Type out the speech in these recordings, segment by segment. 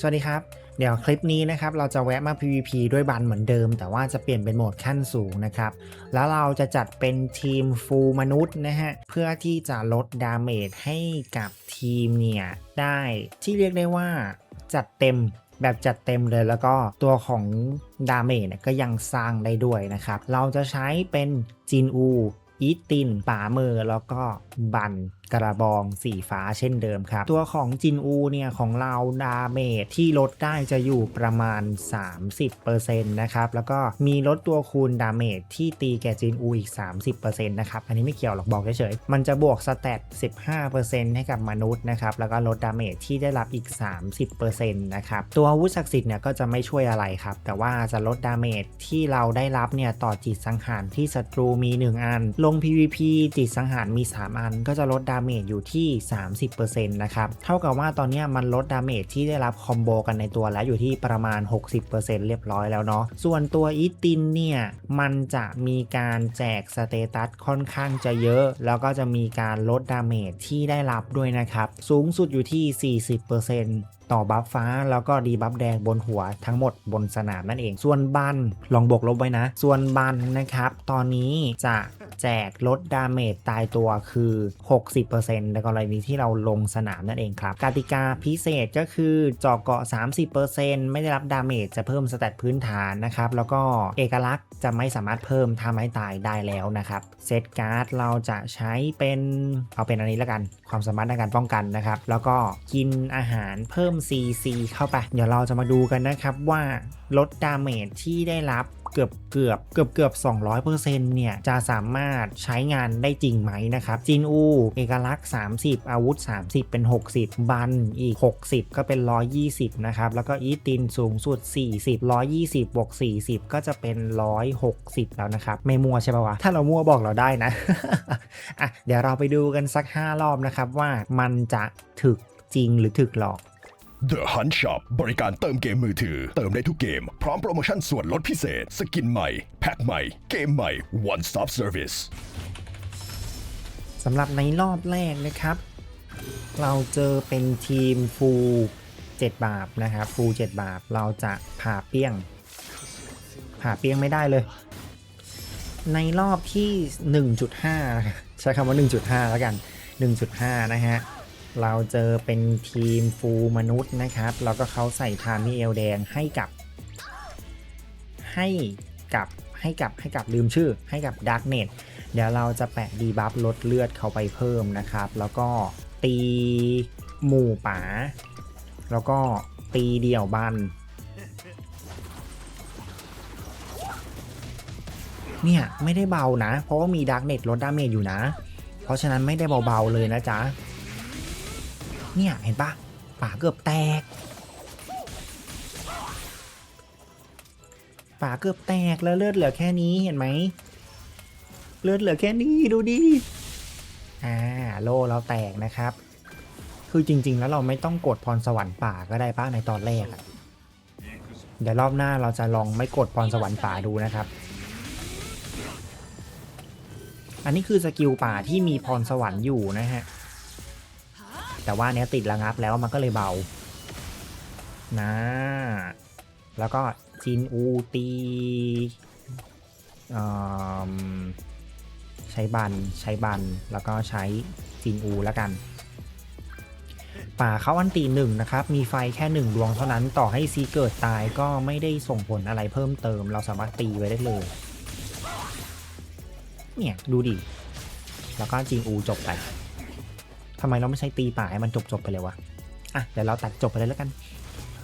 สวัสดีครับ เดี๋ยวคลิปนี้นะครับเราจะแวะมา PVP ด้วยบันเหมือนเดิม แต่ว่าจะเปลี่ยนเป็นโหมดขั้นสูงนะครับ แล้วเราจะจัดเป็นทีมฟูลมนุษย์นะฮะ เพื่อที่จะลดดาเมจให้กับทีมเนี่ย ได้ที่เรียกได้ว่าจัดเต็มแบบจัดเต็มเลยแล้วก็ตัวของดาเมจก็ยังสร้างได้ด้วยนะครับ เราจะใช้เป็นจินอูอีตินป่าเมอแล้วก็บันกระบองสีฟ้าเช่นเดิมครับ ตัวของจินอูเนี่ย ของเราดาเมจที่ลดได้จะอยู่ประมาณ 30%นะครับ แล้วก็มีลดตัวคูณดาเมจที่ตีแก่จินอูอีก 30%นะครับ อันนี้ไม่เกี่ยวหรอกบอกเฉยๆ มันจะบวกสเตต15%ให้กับมนุษย์นะครับ แล้วก็ลดดาเมจที่ได้รับอีก 30%นะครับ ตัวอาวุธศักดิ์สิทธิ์เนี่ยก็จะไม่ช่วยอะไรครับ แต่ว่าจะลดดาเมจที่เราได้รับเนี่ยต่อจิตสังหารที่ศัตรูมี 1 อัน ลง PVP จิตสังหารมี 3 อัน ก็จะลดดาเมจอยู่ที่ 30%นะครับเท่ากับว่าตอนนี้มันลดดาเมจที่ได้รับคอมโบกันในตัวแล้วอยู่ที่ประมาณ 60%เรียบร้อยแล้วเนาะส่วนตัวอีตินเนี่ยมันจะมีการแจกสเตตัสค่อนข้างจะเยอะ แล้วก็จะมีการลดดาเมจที่ได้รับด้วยนะครับสูงสุดอยู่ที่ 40%ต่อบัฟฟ้าแล้วก็ดีบัฟแดงบนหัวทั้งหมดบนสนามนั่นเอง ส่วนบันลองบวกลบไว้นะ ส่วนบันนะครับ ตอนนี้จะ แจกลดดาเมจตายตัวคือ 60%ในกรณีที่เราลงสนามนั่นเองครับ กติกาพิเศษก็คือเจาะเกาะ 30%ไม่ได้รับดาเมจจะเพิ่มสแตทพื้นฐานนะครับ แล้วก็เอกลักษณ์จะไม่สามารถเพิ่มถ้าไม้ตายได้แล้วนะครับ เซตการ์ดเราจะใช้เป็นเอาเป็นอันนี้แล้วกัน ความสามารถในการป้องกันนะครับ แล้วก็กินอาหารเพิ่ม CC เข้าไป เดี๋ยวเราจะมาดูกันนะครับว่าลดดาเมจที่ได้รับเกือบเกือบเกือบเกือบ200%เนี่ยจะสามารถใช้งานได้จริงไหมนะครับจินอูเอกลักษณ์ 30 อาวุธ 30 เป็น 60 บันอีก 60 ก็เป็น 120 นะครับ แล้วก็อีตินสูงสุด 40 120บวก40 ก็จะเป็น 160 แล้วนะครับ ไม่มั่วใช่ปะวะ ถ้าเรามั่วบอกเราได้นะอะเดี๋ยวเราไปดูกันสัก 5 รอบนะครับว่ามันจะถึกจริงหรือถึกหลอก The Hunt Shop บริการเติมเกมมือถือ เติมได้ทุกเกม พร้อมโปรโมชั่นส่วนลดพิเศษ สกินใหม่ แพ็คใหม่ เกมใหม่ One Stop Service สำหรับในรอบแรกนะครับ เราเจอเป็นทีมฟู7 บาทนะครับฟู7 บาทเราจะผ่าเปี้ยง ผ่าเปี้ยงไม่ได้เลย ในรอบที่ 1.5นะครับใช้คำว่า 1.5 แล้วกัน 1.5 นะฮะ เราเจอเป็นทีมฟูมนุษย์นะครับ แล้วก็เขาใส่ทามิเอลแดงให้กับ ให้กับให้กับให้กับลืมชื่อ ให้กับด a r k n e t เดี๋ยวเราจะแปะดีบัฟลดเลือดเขาไปเพิ่มนะครับ แล้วก็ตีหมู่ป๋าแล้วก็ตีเดี่ยวบันเนี่ย ไม่ได้เบานะ เพราะว่ามีด a r k n e t ลดดาเมจอยู่นะ เพราะฉะนั้นไม่ได้เบาๆเลยนะจ๊ะ เนี่ย เห็นปะป่าเกือบแตก ป่าเกือบแตกแล้วเลือดเหลือแค่นี้เห็นไหม เลือดเหลือแค่นี้ดูดิ อ่าโลเราแตกนะครับ คือจริง ๆ แล้วเราไม่ต้องกดพรสวรรค์ป่าก็ได้ป้าในตอนแรกอะเดี๋ยวรอบหน้าเราจะลองไม่กดพรสวรรค์ป่าดูนะครับ อันนี้คือสกิลป่าที่มีพรสวรรค์อยู่นะฮะ แต่ว่าเนี้ยติดระงับแล้วมันก็เลยเบา นะ แล้วก็จินอูตีใช้บันใช้บันแล้วก็ใช้จินอูแล้วกัน ป่าเขาอันตีหนึ่งนะครับ มีไฟแค่หนึ่งดวงเท่านั้นต่อให้ซีเกิดตายก็ไม่ได้ส่งผลอะไรเพิ่มเติม เราสามารถตีไว้ได้เลย เนี่ย ดูดิ แล้วก็จินอูจบไป ทำไมเราไม่ใช้ตีป่าให้มันจบๆไปเลยวะ อะเดี๋ยวเราตัดจบไปเลยแล้วกัน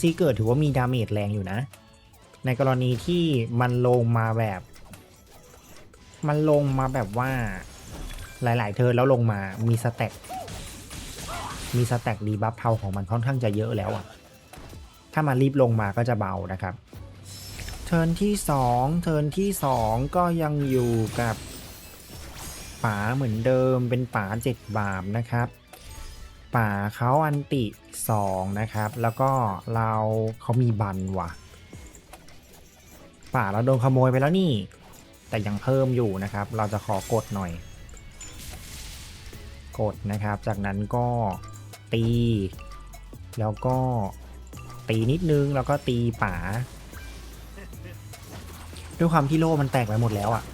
ซีเกิดถือว่ามีดาเมจแรงอยู่นะ ในกรณีที่มันลงมาแบบ มันลงมาแบบว่า หลาย ๆเทินแล้วลงมามีสแต็กมีสแต็กดีบัฟเทาของมันค่อนข้างจะเยอะแล้วอะถ้ามันรีบลงมาก็จะเบานะครับ เทิร์นที่สองเทิร์นที่สองก็ยังอยู่กับ ป๋าเหมือนเดิมเป็นป๋าเจ็ดบาปนะครับป่าเขาอันติสองนะครับ แล้วก็เราเขามีบันว่ะป่าเราโดนขโมยไปแล้วนี่ แต่ยังเพิ่มอยู่นะครับ เราจะขอกดหน่อย กดนะครับ จากนั้นก็ตี แล้วก็ตีนิดนึงแล้วก็ตีป๋าด้วยความที่โล่มันแตกไปหมดแล้วอะพ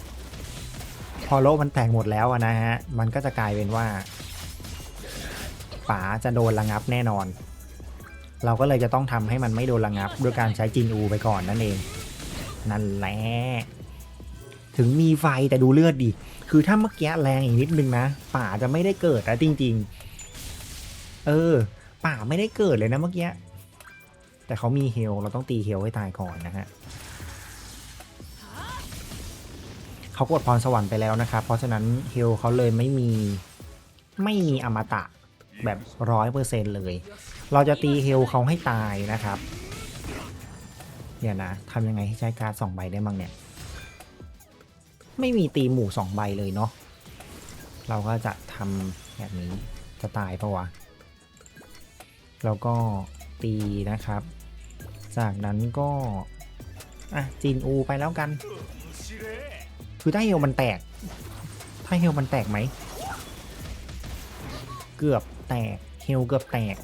อโลมันแตกหมดแล้วนะฮะ มันก็จะกลายเป็นว่าป๋าจะโดนระงับแน่นอน เราก็เลยจะต้องทำให้มันไม่โดนระงับด้วยการใช้จินอูไปก่อนนั่นเอง นั่นแหละ ถึงมีไฟแต่ดูเลือดดิ คือถ้าเมื่อกี้แรงอีกนิดนึงนะป่าจะไม่ได้เกิดนะจริง ๆ เออ ป่าไม่ได้เกิดเลยนะเมื่อกี้ แต่เขามีเฮลเราต้องตีเฮลให้ตายก่อนนะฮะ เขากดพรสวรรค์ไปแล้วนะครับ เพราะฉะนั้นเฮลเขาเลยไม่มีไม่มีอมตะแบบร้อยเปอร์เซ็นเลย เราจะตีเฮลเขาให้ตายนะครับเดี๋ยวนะทำยังไงให้ใช้การ์ดสองใบได้บ้างเนี่ย ไม่มีตีหมู่สองใบเลยเนาะเราก็จะทำแบบนี้จะตายปะวะแล้วก็ตีนะครับ จากนั้นก็ อะ จีนอูไปแล้วกัน คือถ้าเฮลมันแตก ถ้าเฮลมันแตกไหม เกือบแตก เฮลเกือบแตก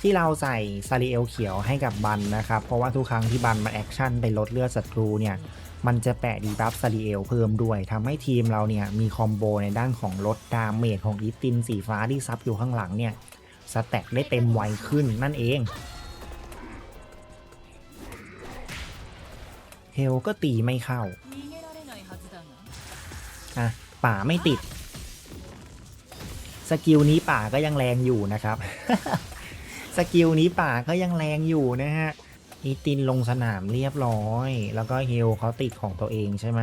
ที่เราใส่ซาริเอลเขียวให้กับบันนะครับ เพราะว่าทุกครั้งที่บันมาแอคชั่นไปลดเลือดศัตรูเนี่ย มันจะแปะดีบัฟซาริเอลเพิ่มด้วยทำให้ทีมเราเนี่ยมีคอมโบในด้านของลดดาเมจของอีตินสีฟ้าที่ซับอยู่ข้างหลังเนี่ย สแต็กได้เต็มไวขึ้นนั่นเอง เฮลก็ตีไม่เข้าอะป่าไม่ติด สกิลนี้ป่าก็ยังแรงอยู่นะครับ สกิลนี้ป่าก็ยังแรงอยู่นะฮะอีตินลงสนามเรียบร้อย แล้วก็เฮลเขาติดของตัวเองใช่ไหม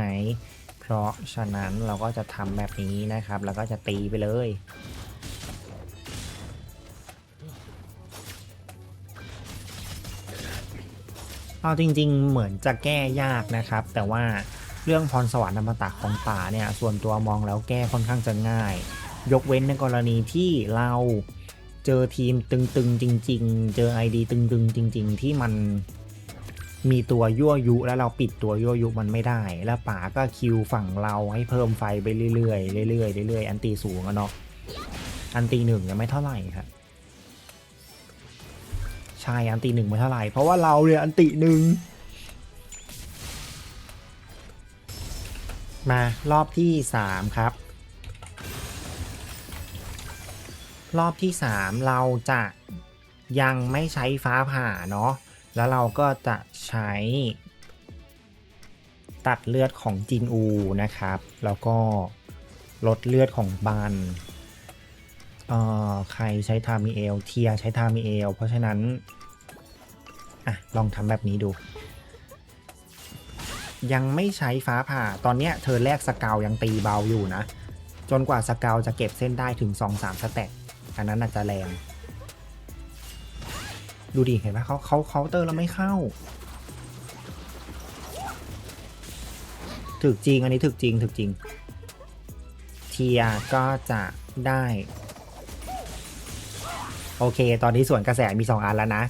เพราะฉะนั้นเราก็จะทำแบบนี้นะครับ แล้วก็จะตีไปเลย เอาจริง ๆ เหมือนจะแก้ยากนะครับ แต่ว่าเรื่องพรสวรรค์อมตะของป่าเนี่ยส่วนตัวมองแล้วแก้ค่อนข้างจะง่าย ยกเว้นในกรณีที่เราเจอทีมตึงๆจริง ๆ เจอ ID ตึงๆจริง ๆ ที่มันมีตัวยั่วยุแล้วเราปิดตัวยั่วยุมันไม่ได้ แล้วป่าก็คิวฝั่งเราให้เพิ่มไฟไปเรื่อยๆเรื่อยๆเรื่อยๆอันตีสูงอะเนาะอันตีหนึ่งยังไม่เท่าไหร่ครับ ใช่อันตีหนึ่งม่เท่าไหร่ เพราะว่าเราเนี่ยอันตีหนึ่งมารอบที่3ครับ รอบที่3เราจะยังไม่ใช้ฟ้าผ่าเนาะแล้วเราก็จะใช้ ตัดเลือดของจินอูนะครับ แล้วก็ลดเลือดของบัน เอ่อใครใช้ทามิเอลเทียใช้ทามิเอลเพราะฉะนั้น อะ ลองทำแบบนี้ดู ยังไม่ใช้ฟ้าผ่า ตอนเนี้ยเธอแรกสกาวยังตีเบาอยู่นะ จนกว่าสกาวจะเก็บเส้นได้ถึง 2-3 สแต็กอันนั้นอาจจะแรง ดูดิเห็นไหมเขาเขาเคาน์เตอร์แล้วไม่เข้า ถึกจริงอันนี้ถึกจริงถึกจริง เทียก็จะได้ โอเค ตอนนี้ส่วนกระแสมี 2 อันแล้วนะ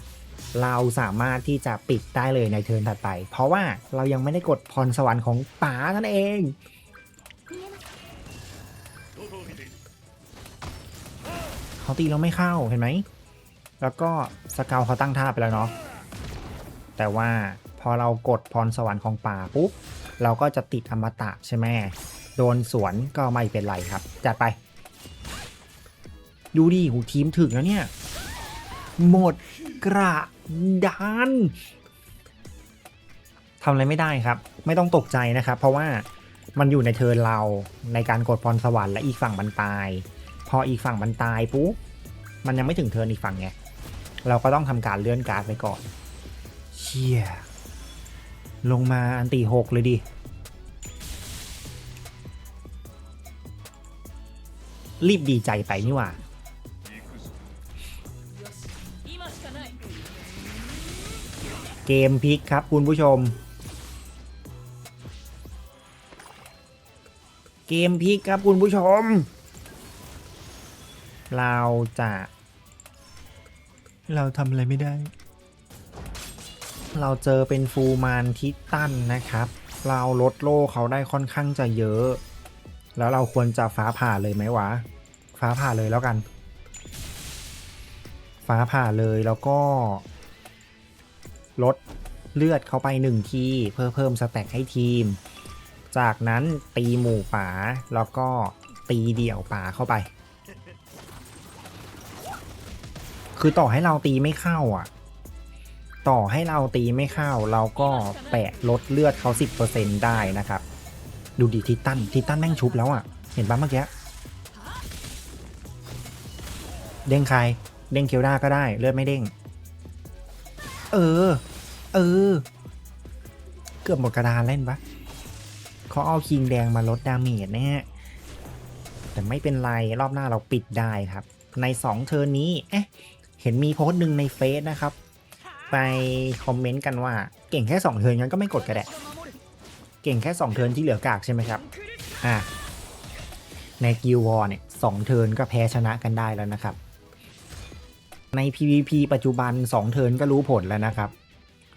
เราสามารถที่จะปิดได้เลยในเทิร์นถัดไป เพราะว่าเรายังไม่ได้กดพรสวรรค์ของป๋านั่นเอง เขาตีเราไม่เข้าเห็นไหม แล้วก็สเกลเขาตั้งท่าไปแล้วเนาะ แต่ว่าพอเรากดพรสวรรค์ของป่าปุ๊บ เราก็จะติดอมตะใช่ไหม โดนสวนก็ไม่เป็นไรครับ จัดไป ดูดิหูทีมถึงแล้วเนี่ย หมดกระดานทำอะไรไม่ได้ครับ ไม่ต้องตกใจนะครับ เพราะว่ามันอยู่ในเทิร์นเราในการกดพรสวรรค์และอีกฝั่งมันตาย พออีกฝั่งมันตายปุ๊บมันยังไม่ถึงเทิร์นอีกฝั่งไงเราก็ต้องทำการเลื่อนการ์ดไปก่อนเชี่ยลงมาอันตีหกเลยดิรีบดีใจไปนี่หว่า เกมพลิกครับคุณผู้ชม เกมพลิกครับคุณผู้ชม เราจะ เราทำอะไรไม่ได้ เราเจอเป็นฟูมานทิตันนะครับ เราลดโล่เขาได้ค่อนข้างจะเยอะ แล้วเราควรจะฟ้าผ่าเลยไหมวะ ฟ้าผ่าเลยแล้วกัน ฟ้าผ่าเลยแล้วก็ ลดเลือดเข้าไปหนึ่งที เพื่อเพิ่มสแต็กให้ทีม จากนั้นตีหมู่ป่าแล้วก็ตีเดี่ยวป่าเข้าไป คือต่อให้เราตีไม่เข้าอะ ต่อให้เราตีไม่เข้า เราก็แปะลดเลือดเขา 10%ได้นะครับ ดูดิทิตันทิตันแม่งชุบแล้วอะ เห็นปะเมื่อกี้เด้งใคร เด้งเคียวด้าก็ได้ เลือดไม่เด้ง เออ เออ เกือบหมดกระดานเล่นปะเขาเอาคิงแดงมาลดดาเมจนะฮะ แต่ไม่เป็นไร รอบหน้าเราปิดได้ครับ ใน 2 เทิร์นนี้ เอ๊ะ เห็นมีโพสต์หนึ่งในเฟซนะครับ ไปคอมเมนต์กันว่าเก่งแค่ 2 เทิร์นงั้นก็ไม่กดกระแดะเก่งแค่ 2 เทิร์นที่เหลือกากใช่ไหมครับ อะในกิววอร์เนี่ยสองเทิร์นก็แพ้ชนะกันได้แล้วนะครับ ใน PVP ปัจจุบัน 2 เทิร์นก็รู้ผลแล้วนะครับ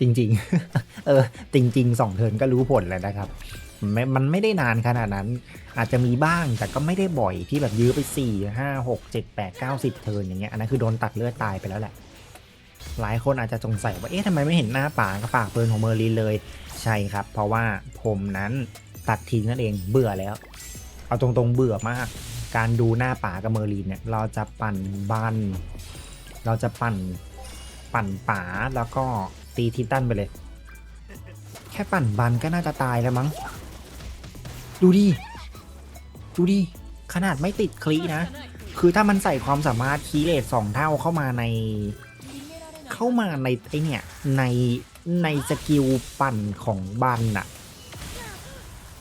จริงๆ เออ จริง ๆ 2 เทิร์นก็รู้ผลแล้วนะครับม,มันไม่ได้นานขนาดนั้น อาจจะมีบ้างแต่ก็ไม่ได้บ่อยที่แบบยื้อไป 4 5 6 7 8 9 10 เทิร์นอย่างเงี้ยอันนั้นคือโดนตัดเลือดตายไปแล้วแหละ หลายคนอาจจะสงสัยว่าเอ๊ะทำไมไม่เห็นหน้าป่ากระปากเปืนของเมอร์ลินเลยใช่ครับ เพราะว่าผมนั้นตัดทิ้งนั่นเองเบื่อแล้ว เอาตรงๆเบื่อมาก การดูหน้าป่ากับเมอร์ลินเนี่ยเราจะปั่นบัน เราจะปั่นปั่นป่าแล้วก็ตีทิตันไปเลย แค่ปั่นบันก็น่าจะตายแล้วมั้ง ดูดิ ดูดิ ขนาดไม่ติดคลีนะ คือถ้ามันใส่ความสามารถคีเลทสองเท่าเข้ามาใน เข้ามาในไอเนี่ย ในในสกิลปั่นของบันน่ะ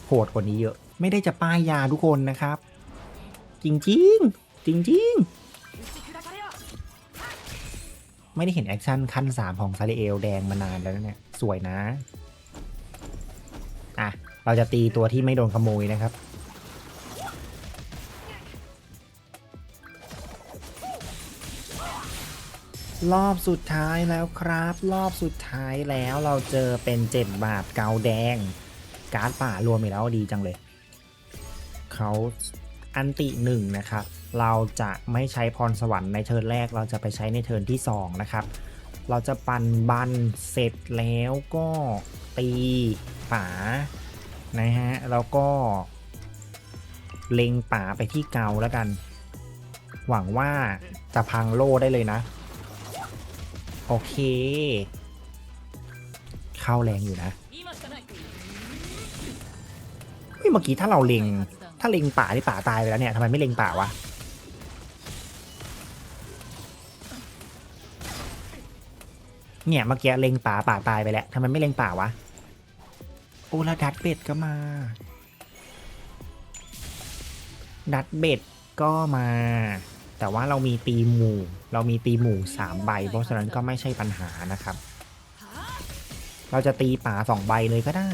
โหดกว่านี้เยอะ ไม่ได้จะป้ายยาทุกคนนะครับ จริงจริงๆจริงจริงๆ ไม่ได้เห็นแอคชั่นขั้น 3 ของซาริเอลแดงมานานแล้วเนี่ย สวยนะ อะ เราจะตีตัวที่ไม่โดนขโมยนะครับ รอบสุดท้ายแล้วครับ รอบสุดท้ายแล้วเราเจอเป็นเจ็ดบาทเกาแดง การ์ดป่ารวมอีกแล้วดีจังเลย เขาอันติหนึ่งนะครับ เราจะไม่ใช้พรสวรรค์ในเทิร์นแรก เราจะไปใช้ในเทิร์นที่ 2 นะครับ เราจะปั่นบันเสร็จแล้วก็ตีป่านะฮะ แล้วก็เล็งป่าไปที่เกาแล้วกัน หวังว่าจะพังโล่ได้เลยนะ โอเค เข้าแรงอยู่นะเมื่อกี้ถ้าเราเล็ง ถ้าเล็งป่าที่ป่าตายไปแล้วเนี่ยทำไมไม่เล็งป่าวะ เนี่ยเมื่อกี้เล็งป่าป่าตายไปแล้วทำไมไม่เล็งป่าวะ โอ้แล้ดัดเบ็ดก็มา ดัดเบ็ดก็มา แต่ว่าเรามีตีหมู่ เรามีตีหมู่สามใบ เพราะฉะนั้นก็ไม่ใช่ปัญหานะครับ เราจะตีป่าสองใบเลยก็ได้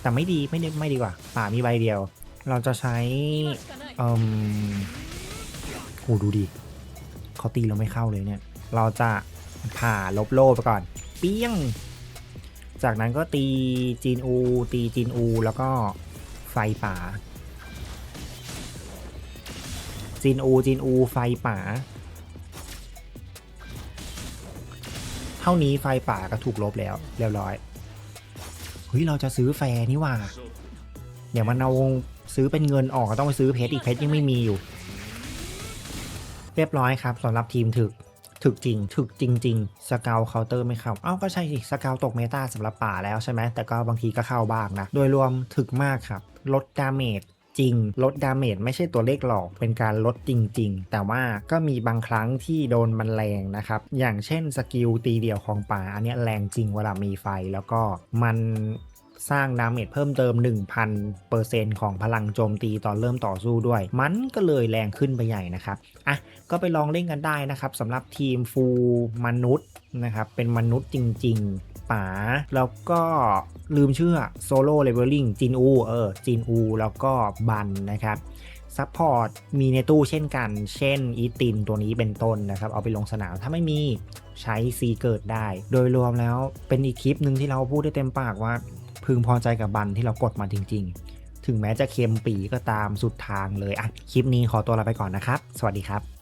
แต่ไม่ดีไม่ดีไม่ดีกว่า ป่ามีใบเดียว เราจะใช้อืมโอ้ดูดิเขาตีเราไม่เข้าเลยเนี่ย เราจะ ผ่าลบโล่ไปก่อน เปี้ยง จากนั้นก็ตีจีนอู ตีจีนอู แล้วก็ไฟป่า จีนอู จีนอู ไฟป่า เท่านี้ไฟป่าก็ถูกลบแล้วเรียบร้อยเฮ้ยเราจะซื้อแฟร์นี่ว่าเดี๋ยวมันเอาซื้อเป็นเงินออกก็ต้องไปซื้อเพชรอีกเพชรยังไม่มีอยู่ เรียบร้อยครับสำหรับทีมถึก ถึกจริงถึกจริง ๆสเกลเคาน์เตอร์ไม่เข้า เอ้าก็ใช่สิสเกลตกเมตาสำหรับป่าแล้วใช่ไหมแต่ก็บางทีก็เข้าบ้างนะ โดยรวมถึกมากครับ ลดดาเมจจริง ลดดาเมจไม่ใช่ตัวเลขหลอก เป็นการลดจริง ๆ แต่ว่าก็มีบางครั้งที่โดนมันแรงนะครับ อย่างเช่นสกิลตีเดี่ยวของป่าอันนี้แรงจริงเวลามีไฟแล้วก็มัน สร้างดาเมจเพิ่มเติม 1,000%ของพลังโจมตีตอนเริ่มต่อสู้ด้วย มันก็เลยแรงขึ้นไปใหญ่นะครับอะก็ไปลองเล่นกันได้นะครับสำหรับทีมฟูมนุษย์นะครับเป็นมนุษย์จริง ๆป๋าแล้วก็ลืมเชื่อโซโล่เลเวลลิ่งจินอูเออจินอูแล้วก็บันนะครับซัพพอร์ตมีในตู้เช่นกัน เช่นอีตินตัวนี้เป็นต้นนะครับ เอาไปลงสนามถ้าไม่มีใช้ซีเกิดได้ โดยรวมแล้วเป็นอีกคลิปหนึ่งที่เราพูดได้เต็มปากว่า พึงพอใจกับบันที่เรากดมาจริง ๆ ถึงแม้จะเค็มปีก็ตามสุดทางเลยอะคลิปนี้ขอตัวลาไปก่อนนะครับ สวัสดีครับ